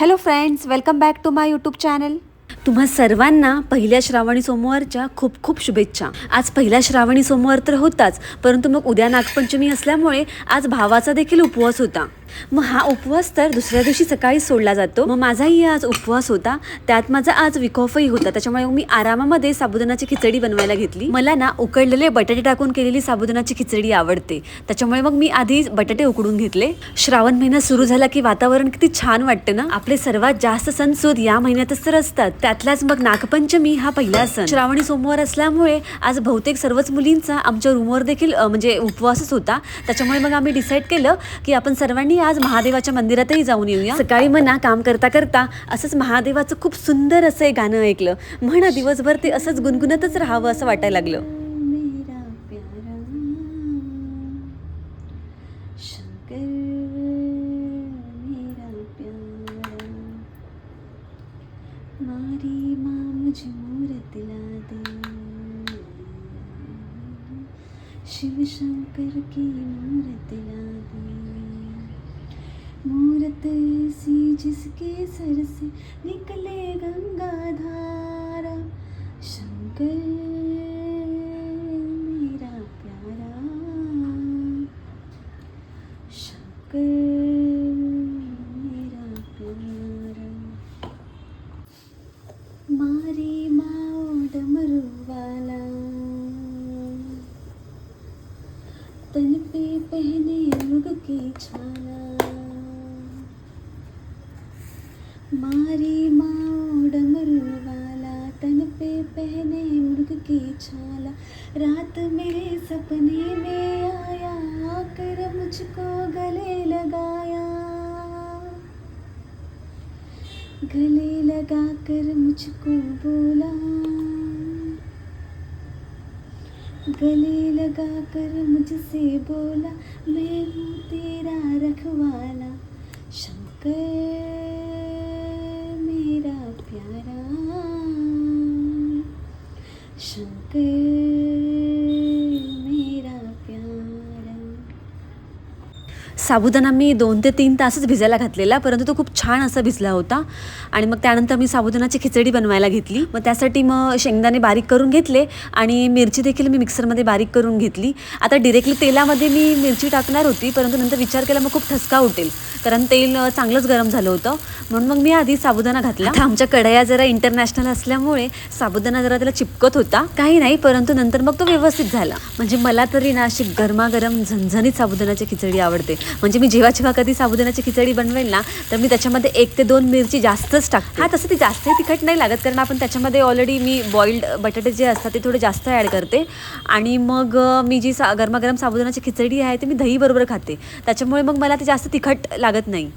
Hello friends welcome back to my YouTube channel तुम्हा सर्वांना पहिल्या श्रावणी सोमवारच्या खूप खूप शुभेच्छा. आज पहिला श्रावणी सोमवार तर होताच परंतु मग उद्या नागपंचमी असल्यामुळे आज भावाचा देखील उपवास होता. मग हा उपवास तर दुसऱ्या दिवशी सकाळी सोडला जातो. मग माझाही आज उपवास होता. त्यात माझा आज विकॉफही होता. त्याच्यामुळे मी आरामामध्ये साबुदाणाची खिचडी बनवायला घेतली. मला ना उकडलेले बटाटे टाकून केलेली साबुदाणाची खिचडी आवडते. त्याच्यामुळे मग मी आधी बटाटे उकडून घेतले. श्रावण महिना सुरू झाला की वातावरण किती छान वाटतं ना? आपले सर्वात जास्त सण सूद या महिन्यातच तर असतात. त्यातलाच मग नागपंचमी हा पहिला सण. श्रावणी सोमवार असल्यामुळे आज बहुतेक सर्वच मुलींचा आमच्या रूमवर देखील म्हणजे उपवासच होता. त्याच्यामुळे मग आम्ही डिसाईड केलं की आपण सर्वांनी आज महादेवाच्या मंदिरातही जाऊन येऊया. सकाळी म्हणा काम करता करता असंच महादेवाचं खूप सुंदर असं एक गाणं ऐकलं. म्हणा दिवसभर ते असंच गुणगुणतच राहावं असं वाटायला लागलं. मारी माँ मुझे मूरत ला दे शिव शंकर की मूरत ला दे मूरत सी जिसके सर से निकले गंगा धारा। शंकर, मेरा प्यारा। शंकर, मेरा प्यारा। मारी माओ डमरू वाला। तन पे पहने मृग की छाला। मारी माओ डमरू वाला, तन पे पहने मृग की छाला। रात मेरे सपने में आया, आकर मुझको गले लगाया। गले लगा कर मुझको बोला, गले लगा कर मुझसे बोला, मैं हूँ तेरा रखवाला, शंकर। प्यारा शंकर साबुदाणा मी दोन ते तीन तासच भिजायला घातलेला परंतु तो खूप छान असा भिजला होता. आणि मग त्यानंतर मी साबुदाणाची खिचडी बनवायला घेतली. मग त्यासाठी मग शेंगदाणे बारीक करून घेतले आणि मिरची देखील मी मिक्सरमध्ये बारीक करून घेतली. आता डिरेक्टली तेलामध्ये मी मिरची टाकणार होती परंतु नंतर विचार केला मग खूप ठसका उठेल कारण तेल चांगलंच गरम झालं होतं. म्हणून मग मी आधी साबुदाणा घातला. आता आमच्या कढया जरा इंटरनॅशनल असल्यामुळे साबुदाणा जरा त्याला चिपकत होता. काही नाही परंतु नंतर मग तो व्यवस्थित झाला. म्हणजे मला तरी ना अशी गरमागरम झणझणीत साबुदाण्याची खिचडी आवडते. म्हणजे मी जेव्हा जेव्हा कधी साबुदाण्याची खिचडी बनवेल ना तर मी त्याच्यामध्ये एक ते दोन मिरची जास्तच टाकते हा तसं ती जास्तही तिखट नाही लागत कारण आपण त्याच्यामध्ये ऑलरेडी मी बॉइल्ड बटाटे जे असतात ते थोडे जास्त ॲड करते. आणि मग मी जी सा गरमागरम साबुदाण्याची खिचडी आहे ती मी दही बरोबर खाते. त्याच्यामुळे मग मला ते जास्त तिखट लागत नाही.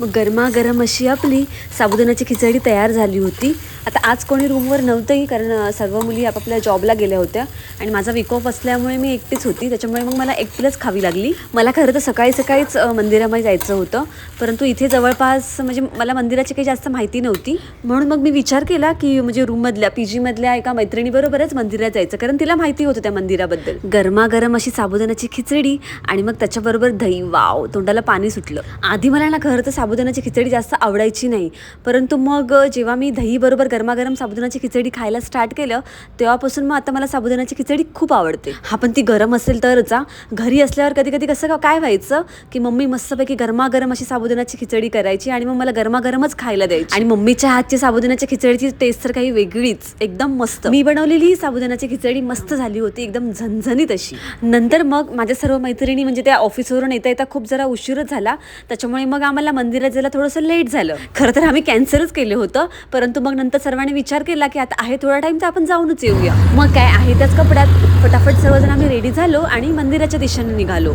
मग गरमागरम अशी आपली साबुदाण्याची खिचडी तयार झाली होती. आता आज कोणी रूमवर नव्हतंही कारण सर्व मुली आपापल्या जॉबला गेल्या होत्या. आणि माझा विक ऑफ असल्यामुळे मी एकटीच होती. त्याच्यामुळे मग मला एकटीलाच खावी लागली. मला खरं तर सकाळी सकाळीच मंदिरामध्ये जायचं होतं. परंतु इथे जवळपास म्हणजे मला मंदिराची काही जास्त माहिती नव्हती. म्हणून मग मी विचार केला की म्हणजे रूममधल्या पी जीमधल्या एका मैत्रिणीबरोबरच मंदिरात जायचं. कारण तिला माहिती होतं त्या मंदिराबद्दल. गरमागरम अशी साबुदाण्याची खिचडी आणि मग त्याच्याबरोबर दही. वाव तोंडाला पाणी सुटलं. आधी मला ना खरं तर साबुदाण्याची खिचडी जास्त आवडायची नाही. परंतु मग जेव्हा मी दही बरोबर गरमागरम साबुदाण्याची खिचडी खायला स्टार्ट केलं तेव्हापासून मग आता मला साबुदाण्याची खिचडी खूप आवडते. हा पण ती गरम असेल तरच घरी असल्यावर कधी कधी कसं का- काय व्हायचं की मम्मी मस्तपैकी गरमागरम अशी साबुदाण्याची खिचडी करायची आणि मग मला गरमागरमच खायला द्यायची. आणि मम्मीच्या हातची साबुदाण्याच्या खिचडीची टेस्ट तर काही वेगळीच एकदम मस्त. मी बनवलेली ही साबुदाण्याची खिचडी मस्त झाली होती एकदम झणझणीत अशी. नंतर मग माझ्या सर्व मैत्रिणी म्हणजे त्या ऑफिसवरून येता येता खूप जरा उशीरच झाला. त्याच्यामुळे मग आम्हाला मंदिरात जायला थोडंसं लेट झालं. खरं तर आम्ही कॅन्सलच केलं होतं परंतु मग नंतर सर्वांनी विचार केला की आता आहे थोडा टाइम तर आपण जाऊनच येऊया. मग काय आहे त्याच कपड्यात? फटाफट सर्वजण आम्ही रेडी झालो आणि मंदिराच्या दिशेने निघालो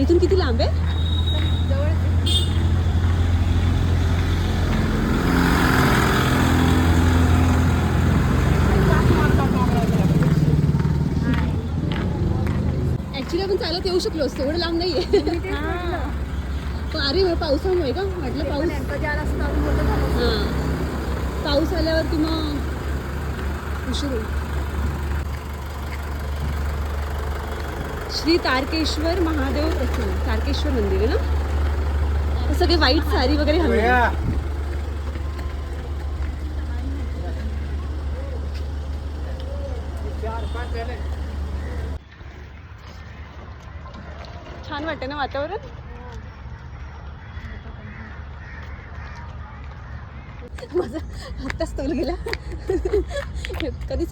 इथून किती लांब आहे मंदिरात येऊ शकलो असतो एवढं लांब पण अरे मग पावसामुळे का? म्हटलं पाऊस. हां. पाऊस आल्यावरती मग उशीर होईल. श्री तारकेश्वर महादेव प्रसन्न तारकेश्वर मंदिर आहे ना? सगळे वाईट साडी वगैरे घालून छान वाटते ना वातावरण? माझा आत्ताच तोल गेला. कधी.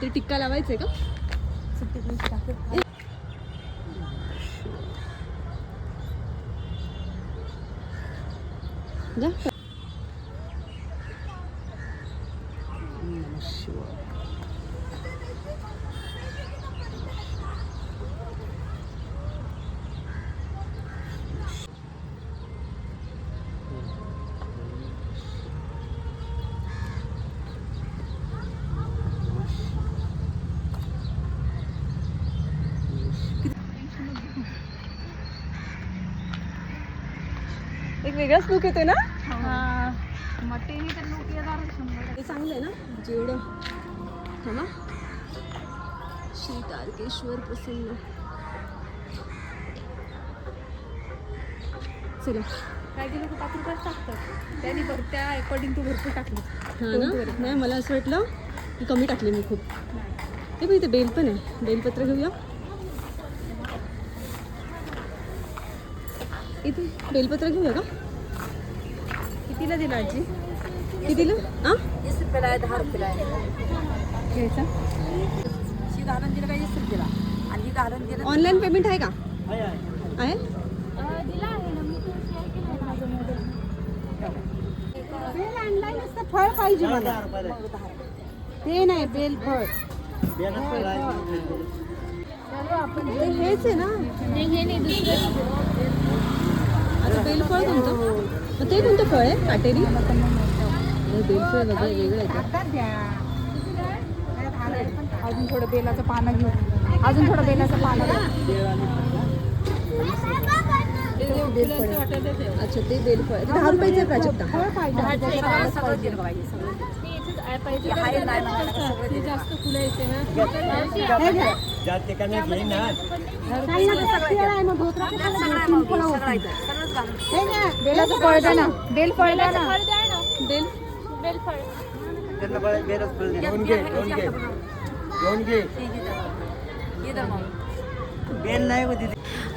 ते टिक्का लावायचंय का? जा. एक वेगळाच लुक येतोय ना? मटेनी तर लोक येणार शंभर ते चांगलं आहे ना? जेवढं थांबा. श्री तारकेश्वर प्रसन्न. चला. काय ते? लोक रुपयाच टाकतात. त्यांनी त्या अकॉर्डिंग टू भरपूर टाकले. हा ना? नाही मला असं वाटलं की कमी टाकले मी खूप. हे पण इथे बेल पण आहे. बेलपत्र घेऊया. इथे बेलपत्र घेऊया का? कितीला दिला आजी? कितीला? हां वीस रुपयाला आहे दहा रुपयाला आहे. घ्यायचा? शी घालून दिलं का वीस रुपयाला? आणि ही घालून दिलं ऑनलाईन पेमेंट आहे का आहे बेल आणलाय नुसतं फळ पाहिजे मला. ते नाही बेल फळ. आपण हेच आहे ना. हे नाही दुसरं बेलफळ कोणतं? मग ते कोणतं फळ आहे? काटेरी? बेलफळ वेगळं वेगळं आहे अजून थोडं बेलाचं पानं घेऊ अजून थोडं बेलाचं पानं अच्छा ते बेलफळ. आहे. ते दहा रुपयाचं आहे प्राजक्ता जास्त फुलं येते ज्या ठिकाणी घेईनात बेलाचं फळ द्या ना. बेल फळ द्या ना. बेल? त्यांना बरं बेरच फळ दे. घेऊन घे घेऊन घे. घेऊन घे. बेल नाही होती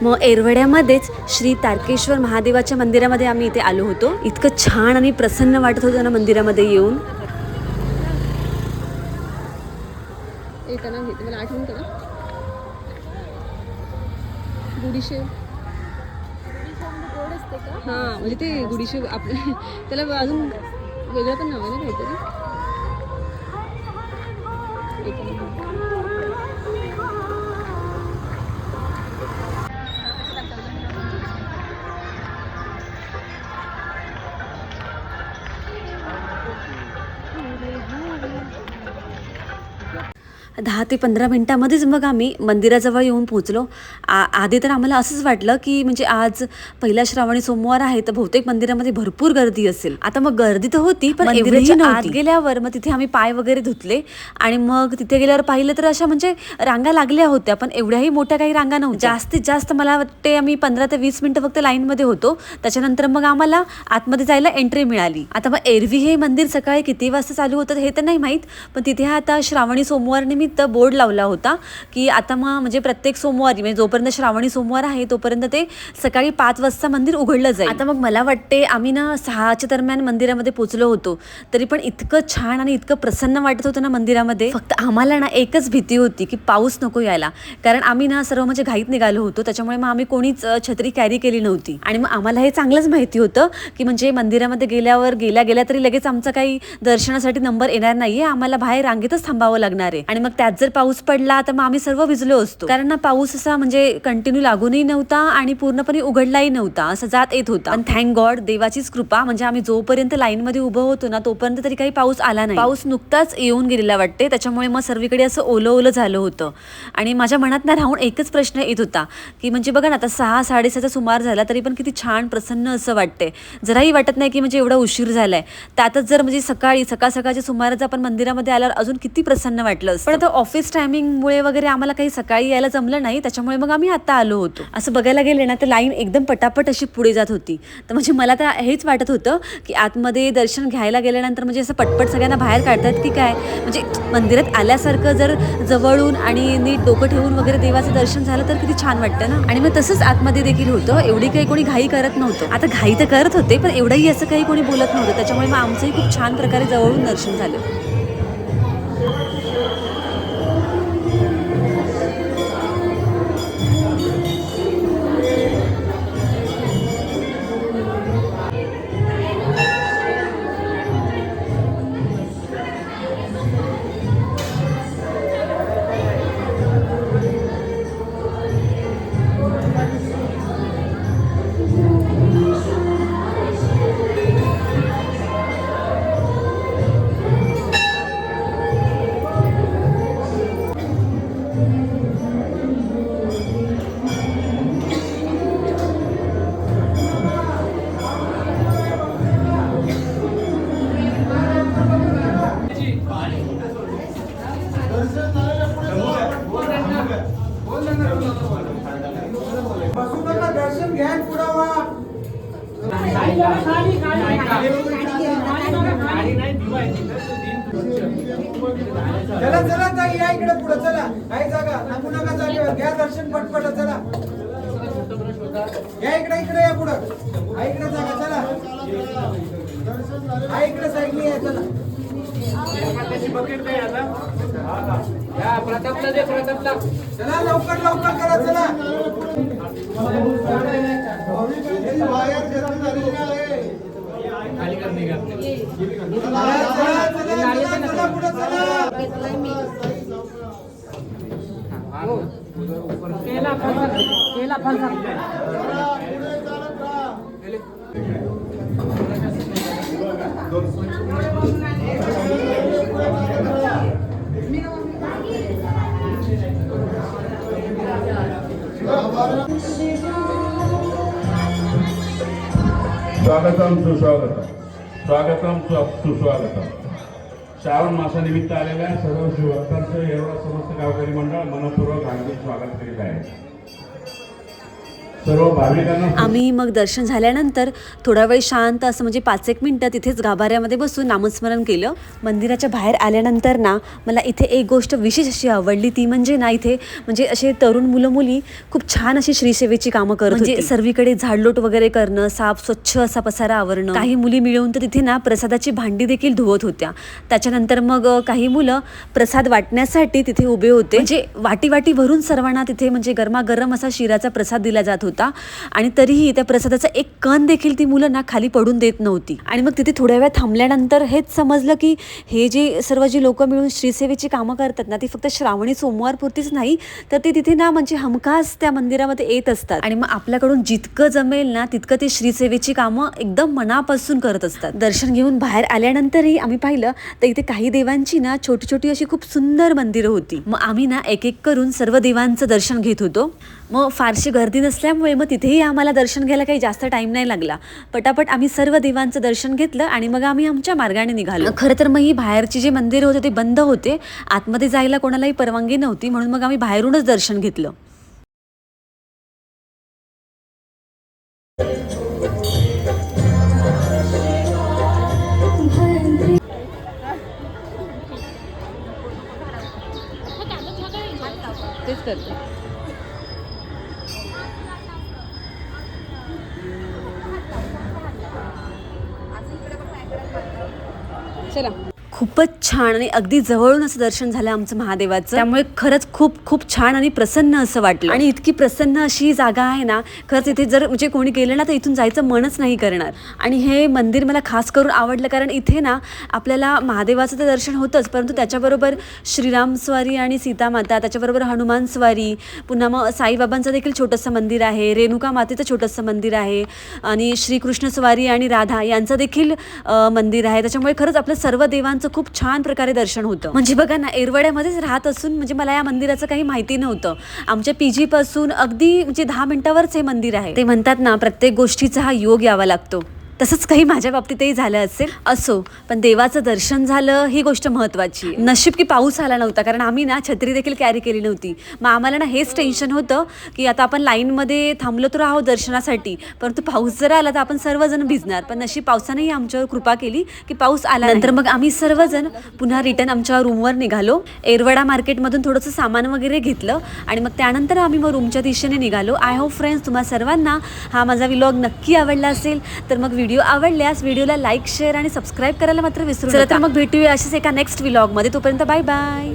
मग एरवड्यामध्येच श्री तारकेश्वर महादेवाच्या मंदिरामध्ये आम्ही इथे आलो होतो. इतकं छान आणि प्रसन्न वाटत होतं ना मंदिरामध्ये येऊन. येताना घेते मला आठवण करा गुडीशेव हां म्हणजे ते गुडीशेव आपलं त्याला अजून वेगळं पण नाव आहे ना काहीतरी दहा ते पंधरा मिनटामध्येच मग आम्ही मंदिराजवळ येऊन पोहोचलो. आ आधी तर आम्हाला असंच वाटलं की म्हणजे आज पहिला श्रावणी सोमवार आहे तर बहुतेक मंदिरामध्ये भरपूर गर्दी असेल. आता मग गर्दी तर होती पण आत गेल्यावर मग तिथे आम्ही पाय वगैरे धुतले आणि मग तिथे गेल्यावर पाहिलं तर अशा म्हणजे रांगा लागल्या होत्या पण एवढ्याही मोठ्या काही रांगा नव्हत्या. जास्तीत जास्त मला वाटते आम्ही पंधरा ते वीस मिनिटं फक्त लाईनमध्ये होतो. त्याच्यानंतर मग आम्हाला आतमध्ये जायला एंट्री मिळाली. आता मग एरवी हे मंदिर सकाळी किती वाजता चालू होतं हे तर नाही माहीत पण तिथे आता श्रावणी सोमवार निमित्त बोर्ड लावला होता की आता मग म्हणजे प्रत्येक सोमवारी म्हणजे जोपर्यंत श्रावणी सोमवार आहे तोपर्यंत ते सकाळी पाच वाजता मंदिर उघडलं जाईल. आता मग मला वाटते आम्ही ना सहाच्या दरम्यान मंदिरामध्ये पोहोचलो होतो तरी पण इतकं छान आणि इतकं प्रसन्न वाटत होतं ना मंदिरामध्ये. फक्त आम्हाला ना एकच भीती होती की पाऊस नको यायला. कारण आम्ही ना सर्व म्हणजे घाईत निघालो होतो त्याच्यामुळे मग आम्ही कोणीच छत्री कॅरी केली नव्हती. आणि मग आम्हाला हे चांगलंच माहिती होतं की म्हणजे मंदिरामध्ये गेल्यावर गेल्या गेल्या तरी लगेच आमचा काही दर्शनासाठी नंबर येणार नाहीये आम्हाला बाहेर रांगेतच थांबावं लागणार आहे. आणि मग त्या त्यात जर पाऊस पडला तर मग आम्ही सर्व भिजलो असतो. कारण ना पाऊस असा म्हणजे कंटिन्यू लागूनही नव्हता आणि पूर्णपणे उघडलाही नव्हता. असं जात येत होता. पण थँक गॉड देवाचीच कृपा म्हणजे आम्ही जोपर्यंत लाईन मध्ये उभं होतो ना तोपर्यंत तरी काही पाऊस आला नाही. पाऊस नुकताच येऊन गेलेला वाटते. त्याच्यामुळे मग सर्वीकडे असं ओलं ओलं झालं होतं. आणि माझ्या मनात ना राहून एकच प्रश्न येत होता की म्हणजे बघा ना आता सहा साडेसहाचा सुमार झाला तरी पण किती छान प्रसन्न असं वाटते जराही वाटत नाही की म्हणजे एवढा उशीर झालाय. त्यातच जर म्हणजे सकाळी सकाळ सकाळच्या सुमारास आपण मंदिरामध्ये आल्यावर अजून किती प्रसन्न वाटलं पण आता ऑफिस टायमिंगमुळे वगैरे आम्हाला काही सकाळी यायला जमलं नाही त्याच्यामुळे मग आम्ही आता आलो होतो. असं बघायला गेले ना तर लाईन एकदम पटापट अशी पुढे जात होती. तर म्हणजे मला तर हेच वाटत होतं की आतमध्ये दर्शन घ्यायला गेल्यानंतर म्हणजे असं पटपट सगळ्यांना बाहेर काढतात की काय? म्हणजे मंदिरात आल्यासारखं जर जवळून आणि नीट डोकं ठेवून वगैरे देवाचं दर्शन झालं तर किती छान वाटतं ना? आणि मग तसंच आतमध्ये देखील होतं. एवढी काही कोणी घाई करत नव्हतं. आता घाई तर करत होते पण एवढंही असं काही कोणी बोलत नव्हतं. त्याच्यामुळे मग आमचंही खूप छान प्रकारे जवळून दर्शन झालं. Música घ्या दर्शन पटपट चला. या इकडे इकडे या पुढं. हा इकडे जागा चला. हा इकडे साईडनी या चला. चला लवकर लवकर करा चला. चला चला चला चला चला. पुढे चला स्वागतम सुस्वागतम. स्वागतम स्व- सुस्वागतम. श्रावण मासानिमित्त आलेल्या सर्व शिवभक्तांचं एवढा समस्त गावकरी मंडळ मनपूर्वक हार्दिक स्वागत करीत आहे. आम्ही मग दर्शन झाल्यानंतर थोडा वेळ शांत असं म्हणजे पाच एक मिनटं तिथेच गाभाऱ्यामध्ये बसून नामस्मरण केलं. मंदिराच्या बाहेर आल्यानंतर ना मला इथे एक गोष्ट विशेष अशी आवडली ती म्हणजे ना इथे म्हणजे असे तरुण मुलं मुली खूप छान अशी श्रीसेवेची कामं करत म्हणजे सर्वीकडे झाडलोट वगैरे करणं साफ स्वच्छ असा पसारा आवरणं. काही मुली मिळून तर तिथे ना प्रसादाची भांडी देखील धुवत होत्या. त्याच्यानंतर मग काही मुलं प्रसाद वाटण्यासाठी तिथे उभे होते. म्हणजे वाटी वाटी भरून सर्वांना तिथे म्हणजे गरमागरम असा शिराचा प्रसाद दिला जात होता. होता. आणि तरीही त्या प्रसादाचा एक कण देखील ती मुलं ना खाली पडून देत नव्हती. आणि मग तिथे थोड्या वेळ थांबल्यानंतर हेच समजलं की हे जे सर्व जी लोक मिळून श्रीसेवेची कामं करतात ना ती फक्त श्रावणी सोमवारपुरतीच नाही तर ते तिथे ना म्हणजे हमखास त्या मंदिरामध्ये येत असतात. आणि मग आपल्याकडून जितकं जमेल ना तितकं ते श्रीसेवेची कामं एकदम मनापासून करत असतात. दर्शन घेऊन बाहेर आल्यानंतरही आम्ही पाहिलं तर इथे काही देवांची ना छोटी छोटी अशी खूप सुंदर मंदिरं होती. मग आम्ही ना एक एक करून सर्व देवांचं दर्शन घेत होतो. मग फारशी गर्दी नसल्यामुळे मग तिथेही आम्हाला दर्शन घ्यायला काही जास्त टाईम नाही लागला. पटापट आम्ही सर्व देवांचं दर्शन घेतलं आणि मग आम्ही आमच्या मार्गाने निघालो. खरं तर मग ही बाहेरची जे मंदिर होते ते बंद होते. आतमध्ये जायला कोणालाही परवानगी नव्हती म्हणून मग आम्ही बाहेरूनच दर्शन घेतलं. तेच करते. चला खूपच छान आणि अगदी जवळून असं दर्शन झालं आमचं महादेवाचं. त्यामुळे खरंच खूप खूप छान आणि प्रसन्न असं वाटलं. आणि इतकी प्रसन्न अशी जागा आहे ना खरंच इथे जर म्हणजे कोणी गेलं ना तर इथून जायचं मनच नाही करणार. आणि हे मंदिर मला खास करून आवडलं कारण इथे ना आपल्याला महादेवाचं तर दर्शन होतंच परंतु त्याच्याबरोबर श्रीराम स्वारी आणि सीतामाता त्याच्याबरोबर हनुमान स्वारी पुन्हा मग साईबाबांचं देखील छोटंसं मंदिर आहे रेणुका मातेचं छोटंसं मंदिर आहे आणि श्रीकृष्ण स्वारी आणि राधा यांचं देखील मंदिर आहे. त्याच्यामुळे खरंच आपलं सर्व देवांचं खूप छान प्रकारे दर्शन होतं. म्हणजे बघा ना एरवड्यामध्येच राहत असून म्हणजे मला या मंदिराचं काही माहिती नव्हतं. आमच्या पीजी पासून अगदी म्हणजे दहा मिनिटावरच हे मंदिर आहे. ते म्हणतात ना प्रत्येक गोष्टीचा हा योग यावा लागतो. तसंच काही माझ्या बाबतीतही झालं असेल. असो पण देवाचं दर्शन झालं ही गोष्ट महत्वाची आहे. नशीब की पाऊस आला नव्हता कारण आम्ही ना छत्री देखील कॅरी केली नव्हती. मग आम्हाला ना हेच टेन्शन होतं की आता आपण लाईनमध्ये थांबलो तर आहोत दर्शनासाठी परंतु पाऊस जर आला तर आपण सर्वजण भिजणार. पण नशीब पावसानेही आमच्यावर कृपा केली की पाऊस आला नंतर मग आम्ही सर्वजण पुन्हा रिटर्न आमच्या रूमवर निघालो. एरवाडा मार्केटमधून थोडंसं सामान वगैरे घेतलं आणि मग त्यानंतर आम्ही मग रूमच्या दिशेने निघालो. आय होप फ्रेंड्स तुम्हा सर्वांना हा माझा विलॉग नक्की आवडला असेल तर मग व्हिडिओ आवडल्यास व्हिडिओला लाईक शेअर आणि सबस्क्राईब करायला मात्र विसरू चला तर मग भेटूया अशीच एका नेक्स्ट विलॉगमध्ये तोपर्यंत बाय बाय